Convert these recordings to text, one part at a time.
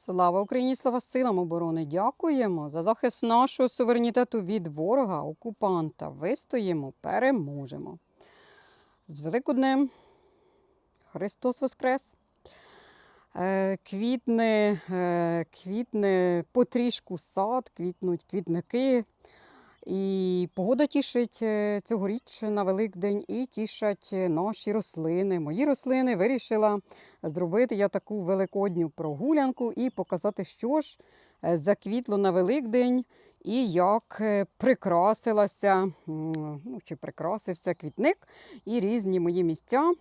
Слава Україні, слава силам оборони! Дякуємо за захист нашого суверенітету від ворога, окупанта. Вистоїмо, переможемо. З Великоднем Христос Воскрес! Е, Квітне, е, квітне потрішку сад, квітнуть квітники. І погода тішить е, цьогоріч на Великдень і тішать е, наші рослини. Мої рослини вирішила зробити я таку великодню прогулянку і показати, що ж е, заквітло на Великдень і як прикрасилася, ну, чи прикрасився квітник і різні мої місця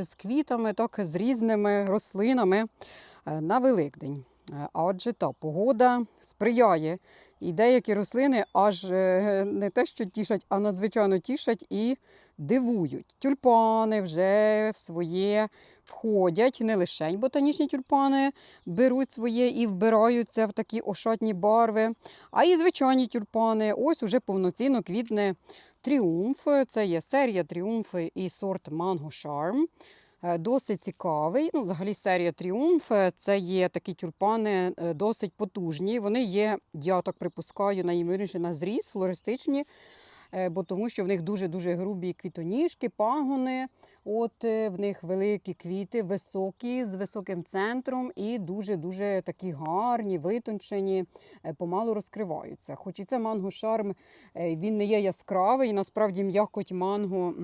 з квітами, так з різними рослинами на Великдень. Адже та погода сприяє і деякі рослини аж е, не те, що тішать, а надзвичайно тішать і дивують. Тюльпани вже в своє входять, не лише ботанічні тюльпани беруть своє і вбираються в такі ошатні барви, а і звичайні тюльпани. Ось уже повноцінно квітне тріумф. Це є серія тріумф і сорт Mango Charm. Е, Досить цікавий. Ну, взагалі, серія Тріумф е, це є такі тюльпани е, досить потужні. Вони є, я так припускаю, найімовірніше на зріз, флористичні, бо тому що в них дуже-дуже грубі квітоніжки, пагони. От в них великі квіти, високі, з високим центром і дуже-дуже такі гарні, витончені, помалу розкриваються. Хоч і це манго шарм, е, він не є яскравий, насправді м'якоть манго.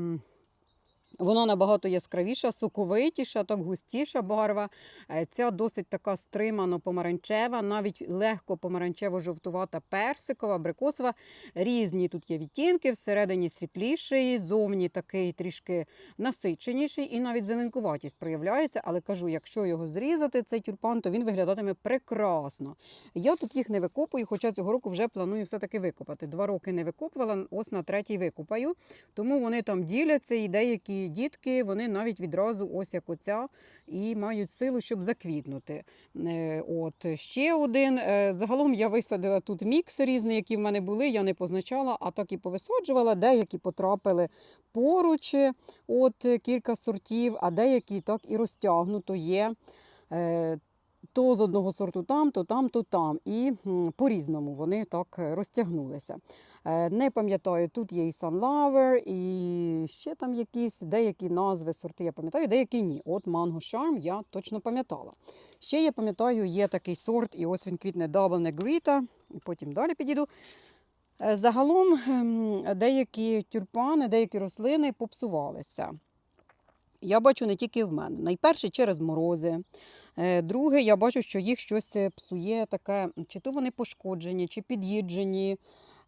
М, вона набагато яскравіша, соковитіша, так густіша барва. Е, Ця досить така стримано помаранчева, навіть легко помаранчево-жовтувата персикова, абрикосова. Різні тут є відтінки, всередині світліший, зовні такий трішки насиченіший і навіть зеленкуватість проявляється. Але кажу, якщо його зрізати, цей тюльпан, то він виглядатиме прекрасно. Я тут їх не викопую, хоча цього року вже планую все-таки викопати. Два роки не викопувала, ось на третій викопаю. Тому вони там діляться, і деякі дітки вони навіть відразу, ось як оця, і мають силу, щоб заквітнути. Е, От ще один. Е, Загалом я висадила тут мікс різний, які в мене були. Я не позначала, а так і повисаджувала. Деякі потрапили поруч, от е, кілька сортів, а деякі так і розтягнуто є. То з одного сорту там, то там, то там. І по-різному вони так е, розтягнулися. Е, Не пам'ятаю, тут є і Sunlover, і ще там якісь деякі назви, сорти я пам'ятаю, деякі ні. От Mango Charm я точно пам'ятала. Ще я пам'ятаю, є такий сорт, і ось він квітне Double Negrita, і потім далі підійду. Е, Загалом ем, деякі тюльпани, деякі рослини попсувалися. Я бачу не тільки в мене. Найперше через морози. Е, Друге, я бачу, що їх щось е, псує таке, чи то вони пошкоджені, чи під'їджені,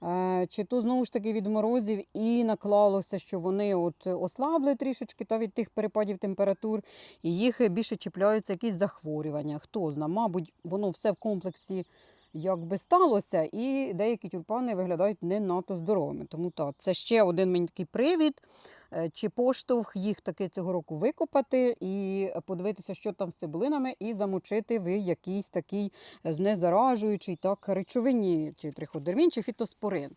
е, чи то знову ж таки від морозів і наклалося, що вони от ослабли трішечки та від тих перепадів температур, і їх більше чіпляються якісь захворювання. Хто зна, мабуть, воно все в комплексі якби сталося, і деякі тюльпани виглядають не надто здоровими. Тому так, це ще один мені такий привід е, чи поштовх їх таки цього року викопати і подивитися, що там з цибулинами, і замочити в якійсь такій знезаражуючій так речовині, чи триходермін, чи фітоспорин.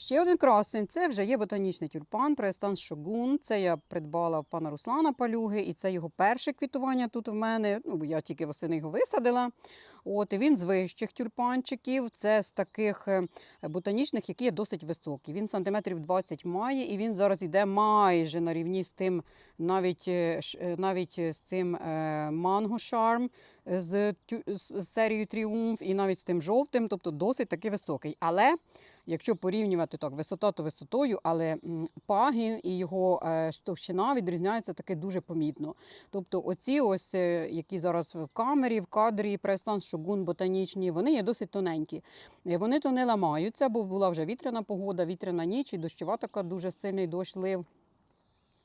Ще один красень це вже є ботанічний тюльпан, Престанс Шогун. Це я придбала в пана Руслана Палюги, і це його перше квітування тут в мене. Ну, я тільки восени його висадила. От, і він з вищих тюльпанчиків. Це з таких е, ботанічних, які є досить високі. Він сантиметрів 20 має, і він зараз йде майже на рівні з тим, навіть, е, е, навіть з цим манго шарм з, з серією Тріумф, і навіть з тим жовтим, тобто досить таки високий. Але Якщо порівнювати так, висота то висотою, але пагін і його е, товщина відрізняються таки дуже помітно. Тобто, оці ось, е, які зараз в камері, в кадрі, престан, шогун, ботанічні, вони є досить тоненькі. Е, Вони то не ламаються, бо була вже вітряна погода, вітряна ніч і дощова така дуже сильний дощ лив.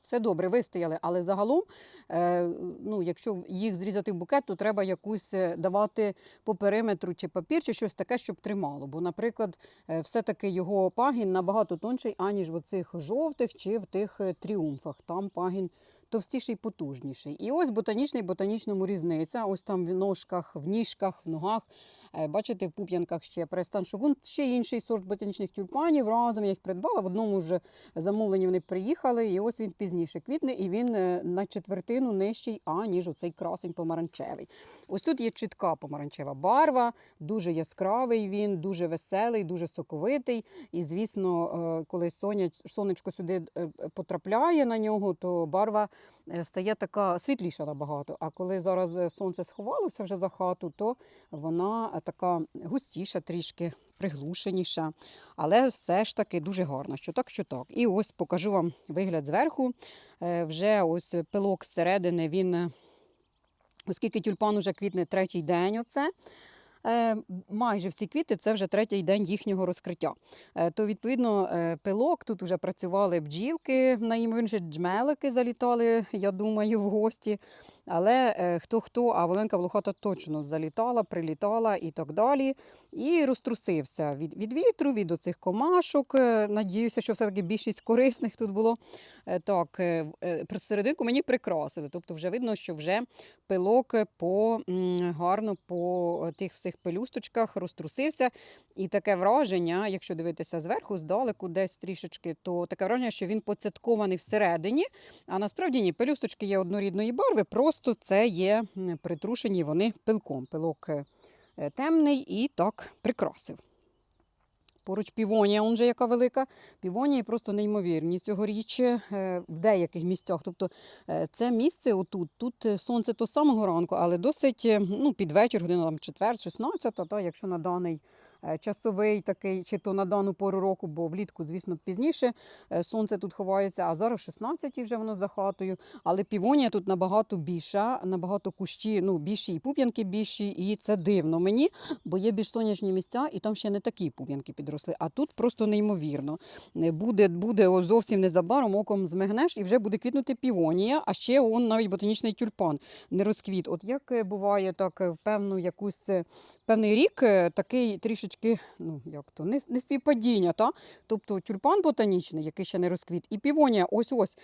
Все добре, вистояли, але загалом, е, ну, якщо їх зрізати в букет, то треба якусь е, давати по периметру чи папір, чи щось таке, щоб тримало. Бо, наприклад, е, все-таки його пагін набагато тонший, аніж в оцих жовтих чи в тих тріумфах. Там пагін товстіший, потужніший. І ось ботанічний, ботанічному різниця. Ось там в ножках, в ніжках, в ногах. Е, Бачите, в пуп'янках ще престан шогун, ще інший сорт ботанічних тюльпанів. Разом я їх придбала. В одному ж замовленні вони приїхали, і ось він пізніше квітне, і він е, на четвертину нижчий, аніж оцей красень помаранчевий. Ось тут є чітка помаранчева барва, дуже яскравий він, дуже веселий, дуже соковитий. І, звісно, е, коли сонечко сюди потрапляє на нього, то барва стає така світліша набагато. А коли зараз сонце сховалося вже за хату, то вона така густіша, трішки приглушеніша, але все ж таки дуже гарна. Що так, що так. І ось покажу вам вигляд зверху. Е, Вже ось пилок зсередини він. е, Оскільки тюльпан уже квітне третій день, оце, е, майже всі квіти це вже третій день їхнього розкриття. Е, То, відповідно, е, пилок, тут вже працювали бджілки, найімовірніше джмелики залітали, я думаю, в гості. Але е, хто-хто, а Воленка Волохата точно залітала, прилітала і так далі. І розтрусився від, від вітру, від оцих комашок. Е, Надіюся, що все-таки більшість корисних тут було. Е, Так, е, е, серединку мені прикрасили. Тобто вже видно, що вже пилок по, гарно по тих всіх пелюсточках розтрусився. І таке враження, якщо дивитися зверху, здалеку, десь трішечки, то таке враження, що він поцяткований всередині. А насправді ні, пелюсточки є однорідної барви, просто це є притрушені вони пилком. Пилок е, темний і так прикрасив. Поруч півонія, он же яка велика. Півонії просто неймовірні цьогоріч е, в деяких місцях. Тобто е, це місце отут, тут е, сонце то самого ранку, але досить ну, під вечір, година там четвер, 16, та, якщо на даний часовий такий, чи то на дану пору року, бо влітку, звісно, пізніше е, сонце тут ховається, а зараз 16 вже воно за хатою. Але півонія тут набагато більша, набагато кущі, ну, більші і пуп'янки більші, і це дивно мені, бо є більш сонячні місця, і там ще не такі пуп'янки підросли. А тут просто неймовірно. Е, Буде, буде зовсім незабаром оком змигнеш, і вже буде квітнути півонія, а ще он навіть ботанічний тюльпан не розквіт. От як е, буває так е, в певну якусь е, певний рік, е, такий трішечки, ну як то, не, не співпадіння, та? тобто тюльпан ботанічний, який ще не розквіт, і півонія, ось ось.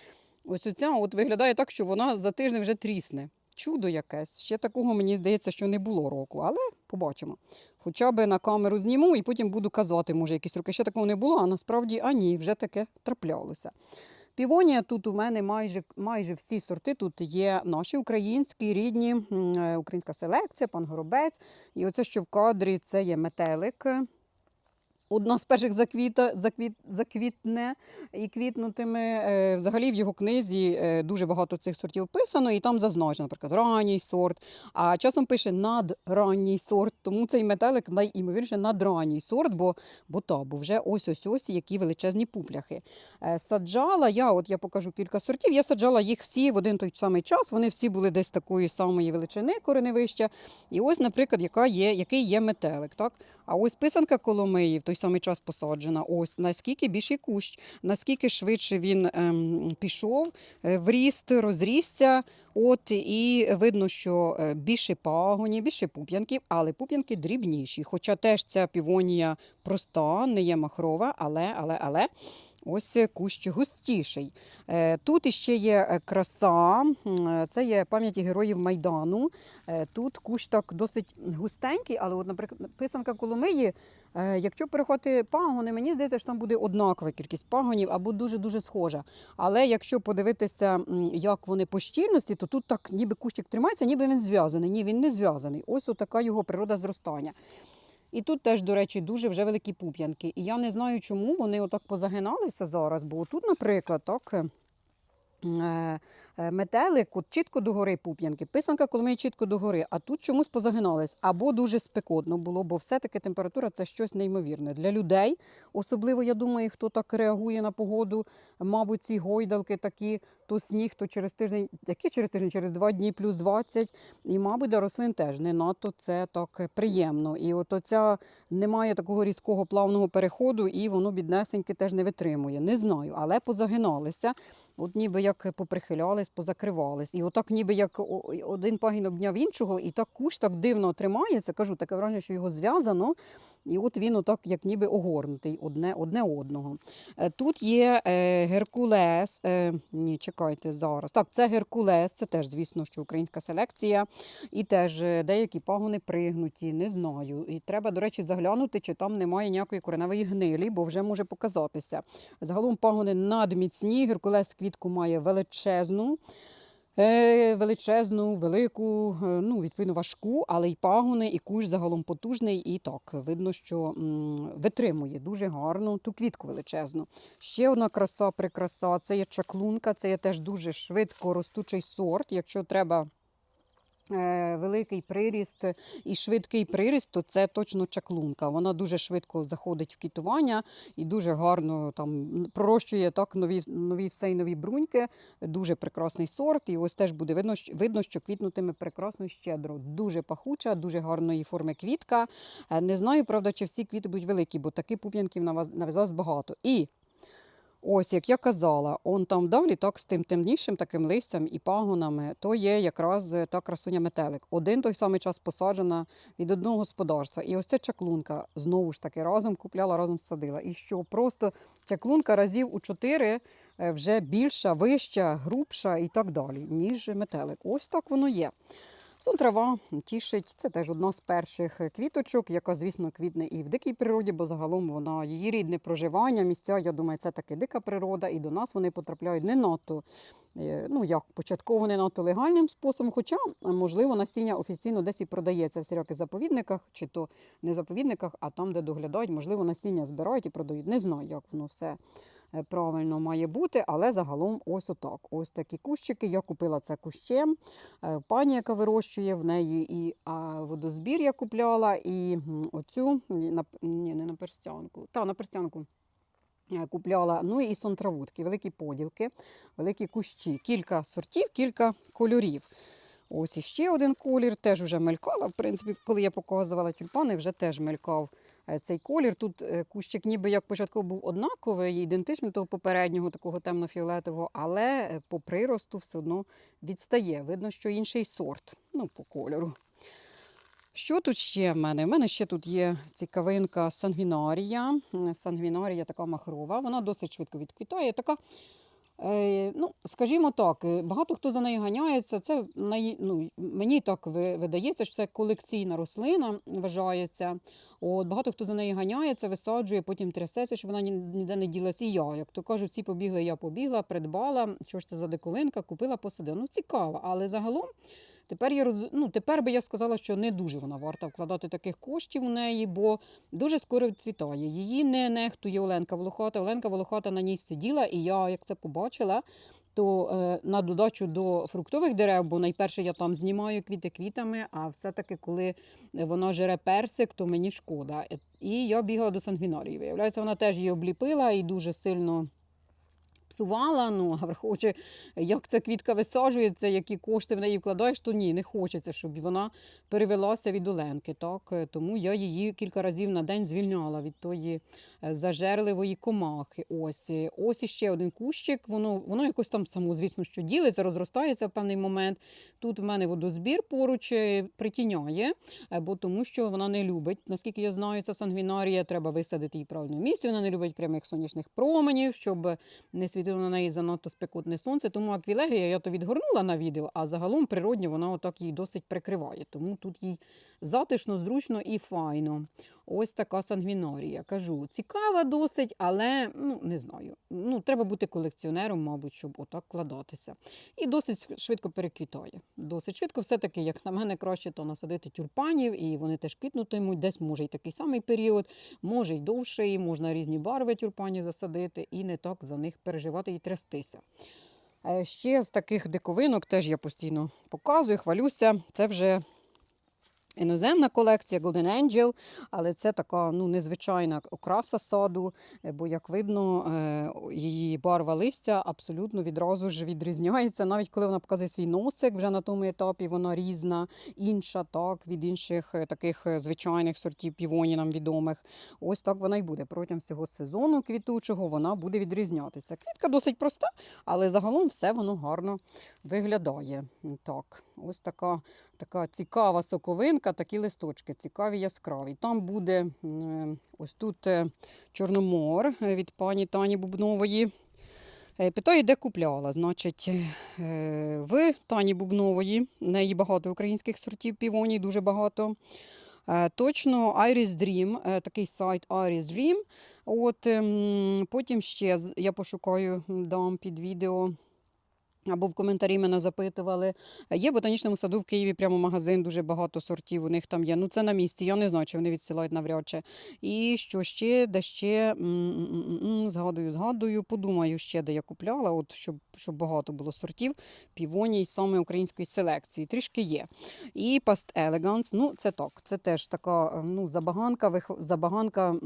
Ось оця от виглядає так, що вона за тиждень вже трісне. Чудо якесь. Ще такого мені здається, що не було року, але побачимо. Хоча б на камеру зніму і потім буду казати, може, якісь роки ще такого не було, а насправді а ні, вже таке траплялося. Півонія тут у мене майже, майже всі сорти. Тут є наші українські, рідні, е, українська селекція, пан Горобець. І оце, що в кадрі, це є метелик. Одна з перших заквіта, заквіт, заквітне і квітнутиме. Е, Взагалі в його книзі е, дуже багато цих сортів описано, і там зазначено, наприклад, ранній сорт, а часом пише надранній сорт, тому цей метелик найімовірніше надранній сорт, бо, бо та, бо вже ось ось ось які величезні пупляхи. Е, Саджала я, от я покажу кілька сортів, я саджала їх всі в один той самий час, вони всі були десь такої самої величини, кореневища. І ось, наприклад, яка є, який є метелик. Так? А ось писанка Коломиї в той самий час посаджена. Ось наскільки більший кущ, наскільки швидше він ем, пішов вріст, розрісся. От і видно, що е, більше пагоні, більше пуп'янків, але пуп'янки дрібніші. Хоча теж ця півонія проста, не є махрова, але, але, але. Ось кущ густіший. Е, Тут іще є е, краса, це є пам'яті героїв Майдану. Тут кущ так досить густенький, але, от, наприклад, писанка Коломиї, якщо переходити пагони, мені здається, що там буде однакова кількість пагонів або дуже-дуже схожа. Але якщо подивитися, як вони по щільності, то тут так ніби кущик тримається, ніби він зв'язаний. Ні, він не зв'язаний. Ось така його природа зростання. І тут теж, до речі, дуже вже великі пуп'янки. І я не знаю, чому вони отак позагиналися зараз, бо тут, наприклад, так. Е, е, е, Метелик чітко догори пуп'янки, писанка Коломиї чітко догори, а тут чомусь позагинались. Або дуже спекотно було, бо все-таки температура це щось неймовірне. Для людей, особливо, я думаю, хто так реагує на погоду, мабуть, ці гойдалки такі, то сніг, то через тиждень, які через тиждень, через два дні плюс 20. І, мабуть, для рослин теж не надто це так приємно. І от оця немає такого різкого плавного переходу, і воно біднесеньке теж не витримує. Не знаю, але позагиналися. От ніби як поприхилялись, позакривались. І отак ніби як один пагін обняв іншого, і так кущ так дивно тримається. Кажу, таке враження, що його зв'язано, і от він отак як ніби огорнутий одне, одне одного. Е, Тут є е, Геркулес. Е, ні, чекайте зараз. Так, це Геркулес, це теж, звісно, що українська селекція. І теж е, деякі пагони пригнуті, не знаю. І треба, до речі, заглянути, чи там немає ніякої кореневої гнилі, бо вже може показатися. Загалом пагони надміцні. Геркулес квітку має величезну. Е, величезну, велику, е, ну, відповідно, важку, але й пагони, і кущ загалом потужний. І так, видно, що витримує дуже гарно ту квітку величезну. Ще одна краса, прикраса це є чаклунка, це є теж дуже швидко ростучий сорт. Якщо треба великий приріст і швидкий приріст, то це точно чаклунка. Вона дуже швидко заходить в квітування і дуже гарно там пророщує так нові, нові все й нові бруньки. Дуже прекрасний сорт. І ось теж буде видно, що, видно, що квітнутиме прекрасно щедро. Дуже пахуча, дуже гарної форми квітка. Е, Не знаю, правда, чи всі квіти будуть великі, бо таких пуп'янків нав'язалось багато. І Ось, як я казала, он там далі, так з тим темнішим таким листям і пагонами, то є якраз е, та красуня метелик. Один той самий час посаджена від одного господарства. І ось ця чаклунка знову ж таки разом купляла, разом садила. І що просто чаклунка разів у чотири е, вже більша, вища, грубша і так далі, ніж метелик. Ось так воно є. Сон трава тішить. Це теж одна з перших квіточок, яка, звісно, квітне і в дикій природі, бо загалом вона її рідне проживання, місця, я думаю, це таки дика природа, і до нас вони потрапляють не надто, е, ну як початково не надто легальним способом. Хоча, можливо, насіння офіційно десь і продається в всіляких заповідниках, чи то не заповідниках, а там, де доглядають, можливо, насіння збирають і продають. Не знаю, як воно все правильно має бути, але загалом ось отак. Ось такі кущики. Я купила це кущем. Е, Пані, яка вирощує в неї і водозбір я купляла, і оцю ні, не на перстянку. Та, на перстянку. е, Купляла, ну і сонтравутки, великі поділки, великі кущі, кілька сортів, кілька кольорів. Ось іще один колір, теж вже мелькала. В принципі, коли я показувала тюльпани, вже теж мелькав е, цей колір. Тут е, кущик ніби як початково був однаковий, ідентичний до попереднього, такого темно-фіолетового, але е, по приросту все одно відстає. Видно, що інший сорт, ну, по кольору. Що тут ще в мене? У мене ще тут є цікавинка сангвінарія. Сангвінарія така махрова, вона досить швидко відквітає. Така, е, ну, скажімо так, е, багато хто за нею ганяється. Це ну, мені так видається, що це колекційна рослина вважається. От, багато хто за нею ганяється, висаджує, потім трясеться, щоб вона ніде не ділась. І я, як то кажуть, всі побігли, я побігла, придбала. Що ж це за диковинка, купила, посадила. Ну, цікаво, але загалом. Тепер я роз... ну, тепер би я сказала, що не дуже вона варта вкладати таких коштів у неї, бо дуже скоро відцвітає. Її не нехтує Оленка Волохата. Оленка Волохата на ній сиділа, і я, як це побачила, то е, на додачу до фруктових дерев, бо найперше я там знімаю квіти квітами, а все-таки, коли вона жере персик, то мені шкода. І я бігала до сангвінарії. Виявляється, вона теж її обліпила і дуже сильно. Псувала, ну а враховуючи, як ця квітка висаджується, які кошти в неї вкладаєш, то ні, не хочеться, щоб вона перевелася від Оленки. Так? Тому я її кілька разів на день звільняла від тої е, зажерливої комахи. Ось Е, ось іще один кущик. Воно, воно якось там само, звісно, що ділиться, розростається в певний момент. Тут в мене водозбір поруч е, притіняє, бо тому що вона не любить. Наскільки я знаю, ця сангвінарія, треба висадити її правильному місці. Вона не любить прямих сонячних променів, щоб не світило на неї занадто спекотне сонце. Тому аквілегія я то відгорнула на відео, а загалом природньо вона отак її досить прикриває. Тому тут їй затишно, зручно і файно. Ось така сангвінарія. Кажу, цікава досить, але ну не знаю. Ну треба бути колекціонером, мабуть, щоб отак вкладатися. І досить швидко переквітає. Досить швидко, все-таки, як на мене, краще то насадити тюльпанів, і вони теж квітнутимуть. Десь може й такий самий період, може й довший, можна різні барви тюльпанів засадити і не так за них переживати і трястися. Е, Ще з таких диковинок теж я постійно показую, хвалюся. Це вже Іноземна колекція Golden Angel, але це така ну, незвичайна окраса саду, е, бо, як видно, е, її барва листя абсолютно відразу ж відрізняється. Навіть коли вона показує свій носик, вже на тому етапі вона різна, інша так, від інших е, таких звичайних сортів півоні нам відомих. Ось так вона й буде. Протягом всього сезону квітучого вона буде відрізнятися. Квітка досить проста, але загалом все воно гарно виглядає. Так, ось така така цікава соковинка, такі листочки, цікаві яскраві. Там буде ось тут е, Чорномор е, від пані Тані Бубнової. Е, Питаю, де купляла. Значить, в Тані Бубнової, неї багато українських сортів півоній, дуже багато. Точно Iris Dream, такий сайт Iris Dream. От, ем, потім ще я пошукаю, дам під відео. Або в коментарі мене запитували. Є в ботанічному саду в Києві прямо магазин, дуже багато сортів у них там є. Ну це на місці. Я не знаю, чи вони відсилають навряд чи. І що ще, де ще м, м, м, згадую, згадую, подумаю ще, де я купляла, от щоб, щоб багато було сортів півоній саме української селекції. Трішки є. І Past Elegance, ну це так, це теж така е, ну, забаганка, вих- забаганка, е,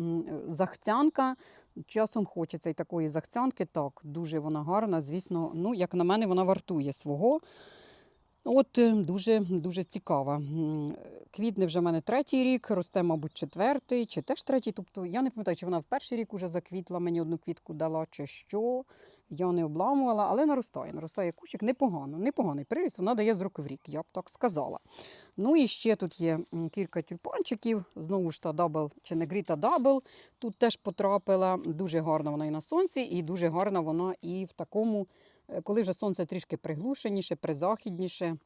захцянка. Часом хочеться і такої захцянки, так, дуже вона гарна. Звісно, ну, як на мене, вона вартує свого. От е, дуже, дуже цікава. Квітне вже в мене третій рік, росте, мабуть, четвертий, чи теж третій. Тобто я не пам'ятаю, чи вона в перший рік уже заквітла, мені одну квітку дала, чи що. Я не обламувала, але наростає. Наростає кущик непогано, непоганий приріст, вона дає з року в рік, я б так сказала. Ну і ще тут є кілька тюльпанчиків. Знову ж та дабл чи негріта дабл. Тут теж потрапила. Дуже гарна вона і на сонці, і дуже гарна вона і в такому, коли вже сонце трішки приглушеніше, призахідніше.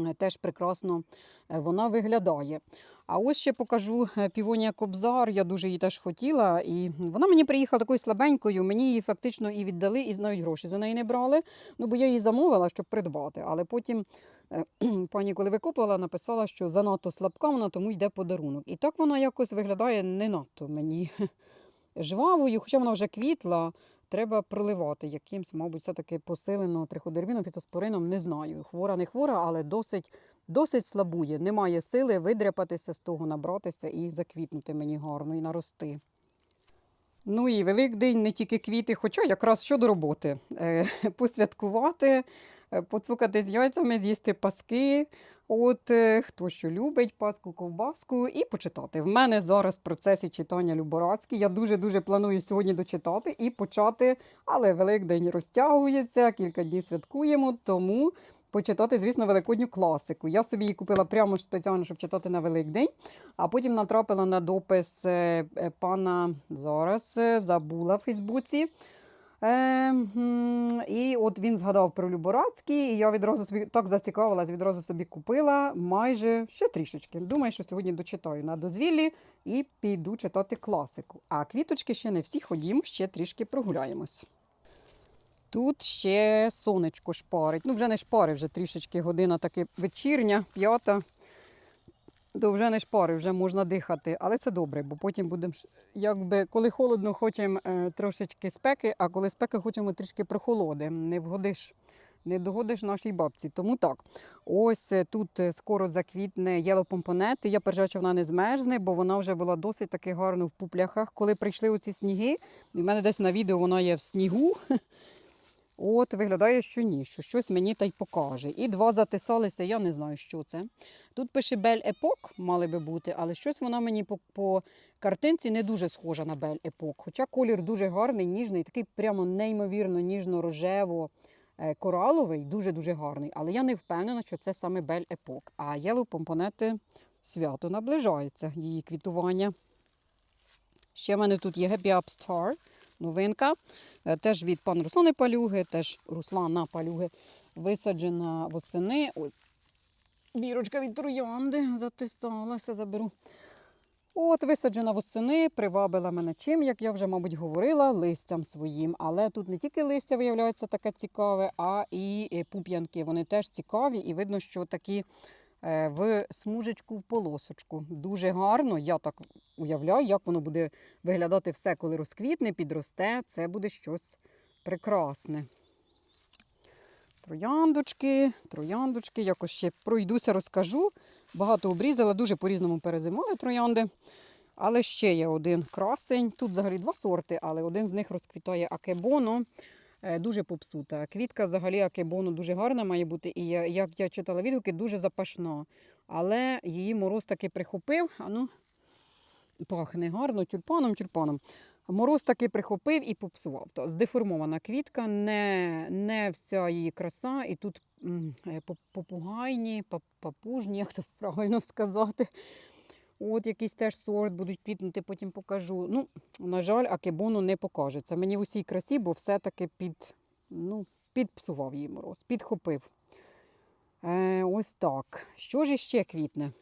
е, Теж прекрасно е, вона виглядає. А ось ще покажу е, півонія Кобзар. Я дуже її теж хотіла. І вона мені приїхала такою слабенькою. Мені її фактично і віддали, і навіть гроші за неї не брали. Ну бо я її замовила, щоб придбати. Але потім е, пані, коли викопувала, написала, що занадто слабка вона, тому йде подарунок. І так вона якось виглядає не надто мені жвавою, хоча вона вже квітла. Треба проливати якимсь, мабуть, все-таки посилено триходерміном, фітоспорином, не знаю. Хвора, не хвора, але досить, досить слабує. Немає сили видряпатися з того, набратися і заквітнути мені гарно і нарости. Ну і Великдень, не тільки квіти, хоча якраз щодо роботи. Е, посвяткувати, поцукати з яйцями, з'їсти паски. От е, хто що любить, паску, ковбаску, і почитати. В мене зараз в процесі читання Люборацький. Я дуже-дуже планую сьогодні дочитати і почати, але Великдень розтягується, кілька днів святкуємо, тому почитати, звісно, великодню класику. Я собі її купила прямо ж спеціально, щоб читати на Великдень, а потім натрапила на допис е, е, пана зараз, е, забула в Фейсбуці. Е, і от він згадав про Люборацький, і я відразу собі так зацікавилась, відразу собі купила майже ще трішечки. Думаю, що сьогодні дочитаю на дозвіллі і піду читати класику. А квіточки ще не всі, ходімо, ще трішки прогуляємось. Тут ще сонечко шпарить. Ну, вже не шпарить, вже трішечки година таки вечірня, п'ята. То вже не шпари, вже можна дихати, але це добре, бо потім будемо, якби, коли холодно, хочемо е, трошечки спеки, а коли спеки, хочемо трішки прохолоди. Не вгодиш, не догодиш нашій бабці. Тому так. Ось е, тут е, скоро заквітне єлопомпонети. Я переживаю, що вона не змерзне, бо вона вже була досить таки гарно в пупляхах. Коли прийшли оці сніги, і в мене десь на відео вона є в снігу. От виглядає, що ні, що щось мені та й покаже. І два затисалися, я не знаю, що це. Тут пише Бель Епок, мали би бути, але щось вона мені по, по картинці не дуже схожа на Бель Епок. Хоча колір дуже гарний, ніжний, такий прямо неймовірно ніжно-рожево е, дуже-дуже гарний. Але я не впевнена, що це саме Бель Епок. А Yellow Помпонети свято наближається, її квітування. Ще в мене тут є Happy Up Star, новинка. Е, Теж від пана Руслани Палюги, теж Руслана Палюги висаджена восени. Ось бірочка від троянди затисалася, заберу. От, висаджена восени, привабила мене чим, як я вже, мабуть, говорила, листям своїм. Але тут не тільки листя виявляється таке цікаве, а і е, пуп'янки. Вони теж цікаві, і видно, що такі в смужечку, в полосочку. Дуже гарно. Я так уявляю, як воно буде виглядати все, коли розквітне, підросте. Це буде щось прекрасне. Трояндочки, трояндочки, якось ще пройдуся, розкажу. Багато обрізала, дуже по-різному перезимали троянди. Але ще є один красень. Тут взагалі два сорти, але один з них розквітає акебоно. Е, Дуже попсута. Квітка взагалі акебоно дуже гарна має бути. І я, як я читала відгуки, дуже запашна. Але її мороз таки прихопив. А ну, пахне гарно тюльпаном, тюльпаном. Мороз таки прихопив і попсував. То здеформована квітка, не, не вся її краса. І тут е, попугайні, пап- папужні, як то правильно сказати. От якийсь теж сорт будуть квітнути, потім покажу. Ну, на жаль, акебону не покажеться. Мені в усій красі, бо все-таки під, ну, підпсував її мороз, підхопив. Е, ось так. Що ж іще квітне?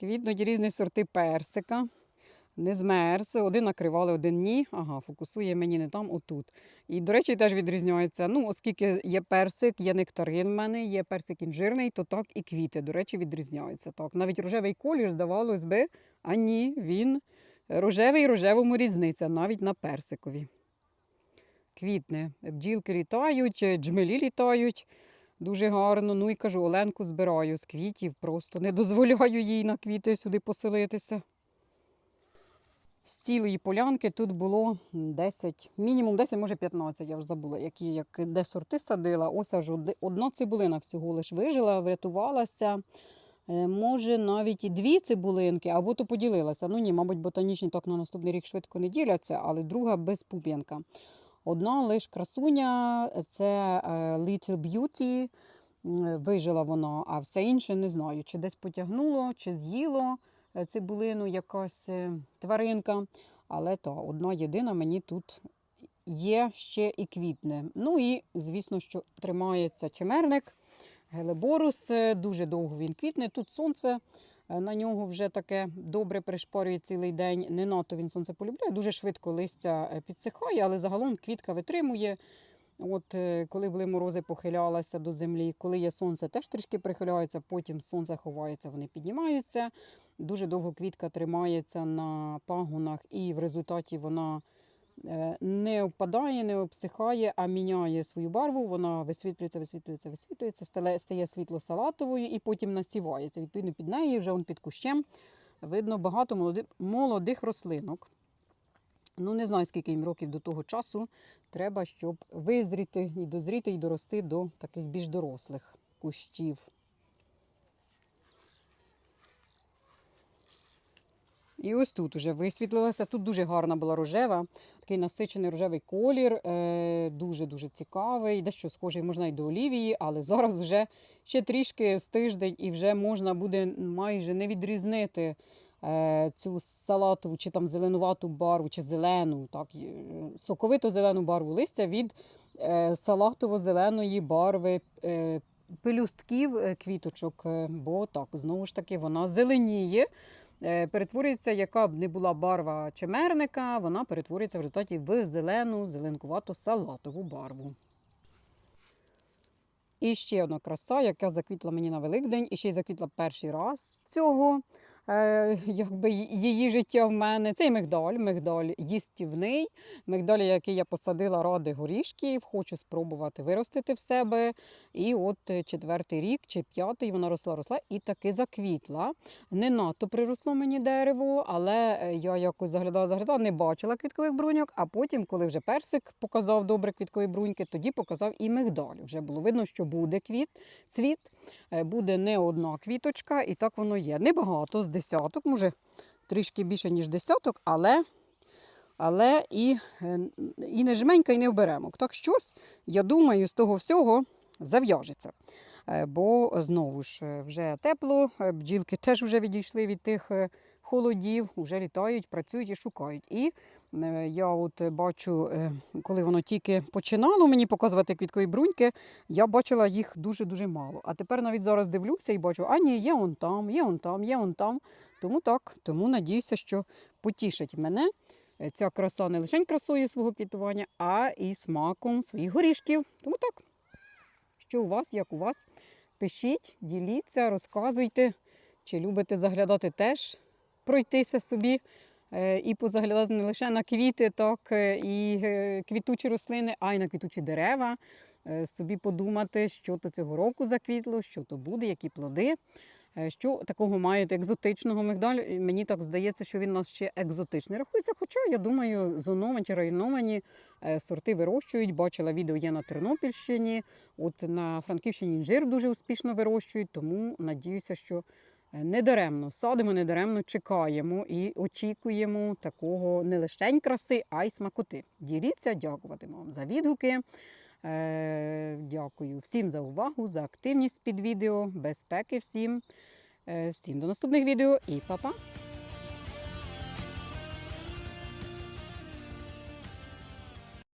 Квітнуть різні сорти персика. Не змерз. Один накривали, один ні. Ага, фокусує мені не там, отут. І, до речі, теж відрізняється. Ну, оскільки є персик, є нектарин в мене, є персик інжирний, то так і квіти, до речі, відрізняються. Так. Навіть рожевий колір, здавалось би, а ні, він рожевий рожевому різниця, навіть на персикові. Квітне. Бджілки літають, джмелі літають. Дуже гарно. Ну і кажу, Оленку збираю з квітів, просто не дозволяю їй на квіти сюди поселитися. З цілої полянки тут було 10, мінімум 10, може 15, я вже забула, які, як, де сорти садила. Ось аж одна цибулина всього лиш вижила, врятувалася. Е, Може, навіть і дві цибулинки, або то поділилася. Ну ні, мабуть, ботанічні так на наступний рік швидко не діляться, але друга без пуп'янка. Одна лиш красуня, це е, Little Beauty. Вижила вона, а все інше не знаю, чи десь потягнуло, чи з'їло цибулину якась е, тваринка. Але то одна єдина мені тут є ще і квітне. Ну і, звісно, що тримається чемерник, гелеборус. е, Дуже довго він квітне. Тут сонце. е, На нього вже таке добре пришпорює цілий день. Не надто він сонце полюбляє. Дуже швидко листя е, підсихає, але загалом квітка витримує. От е, коли були морози, похилялася до землі. Коли є сонце, теж трішки прихиляється, потім сонце ховається, вони піднімаються. Дуже довго квітка тримається на пагонах, і в результаті вона е, не впадає, не обсихає, а міняє свою барву. Вона висвітлюється, висвітлюється, висвітлюється, стає світло-салатовою і потім насівається. Відповідно, під нею вже он під кущем видно багато молоди- молодих рослинок. Ну, не знаю, скільки їм років до того часу треба, щоб визріти і дозріти, і дорости до таких більш дорослих кущів. І ось тут уже висвітлилася. Тут дуже гарна була рожева, такий насичений рожевий колір, е, дуже-дуже цікавий, дещо схожий можна й до олівії, але зараз вже ще трішки з тиждень і вже можна буде майже не відрізнити е, цю салатову чи там зеленувату барву, чи зелену, так, е, соковито-зелену барву листя від салатово-зеленої барви пелюстків квіточок, бо так, знову ж таки, вона зеленіє. Е, Перетворюється, яка б не була барва чемерника, вона перетворюється в результаті в зелену, зеленкувату салатову барву. І ще одна краса, яка заквітла мені на Великдень, і ще й заквітла перший раз цього. Е, якби її життя в мене. Це і мигдаль, мигдаль їстівний. Мигдаль, який я посадила ради горішків, хочу спробувати виростити в себе. І от е, четвертий рік чи п'ятий вона росла, росла і таки заквітла. Не надто приросло мені дерево, але е, я якось заглядала, заглядала, не бачила квіткових бруньок. А потім, коли вже персик показав добре квіткові бруньки, тоді показав і мигдаль. Вже було видно, що буде квіт, цвіт, буде не одна квіточка, і так воно є. Небагато десяток, може трішки більше, ніж десяток, але. Але і, е, і не жменька, і не оберемок. Так щось, я думаю, з того всього зав'яжеться. Е, Бо знову ж е, вже тепло, бджілки теж вже відійшли від тих холодів, вже літають, працюють і шукають. І е, я от бачу, е, коли воно тільки починало мені показувати квіткові бруньки, я бачила їх дуже-дуже мало. А тепер навіть зараз дивлюся і бачу, а ні, є он там, є он там, є он там. Тому так, тому надіюся, що потішить мене е, ця краса не лише красою свого квітування, а і смаком своїх горішків. Тому так, що у вас, як у вас, пишіть, діліться, розказуйте, чи любите заглядати теж, пройтися собі е, і позаглядати не лише на квіти, так е, і е, квітучі рослини, а й на квітучі дерева. Собі подумати, що то цього року заквітло, що то буде, які плоди. Що такого мають екзотичного мигдаль? І Мені так здається, що він у нас ще екзотичний рахується. Хоча я думаю, зоновані районовані сорти вирощують. Бачила відео є на Тернопільщині. От на Франківщині інжир дуже успішно вирощують, тому надіюся, що недаремно садимо, недаремно чекаємо і очікуємо такого не лише краси, а й смакоти. Діліться, дякуватиму вам за відгуки. Е, Дякую всім за увагу, за активність під відео, безпеки всім. Е, Всім до наступних відео і па-па!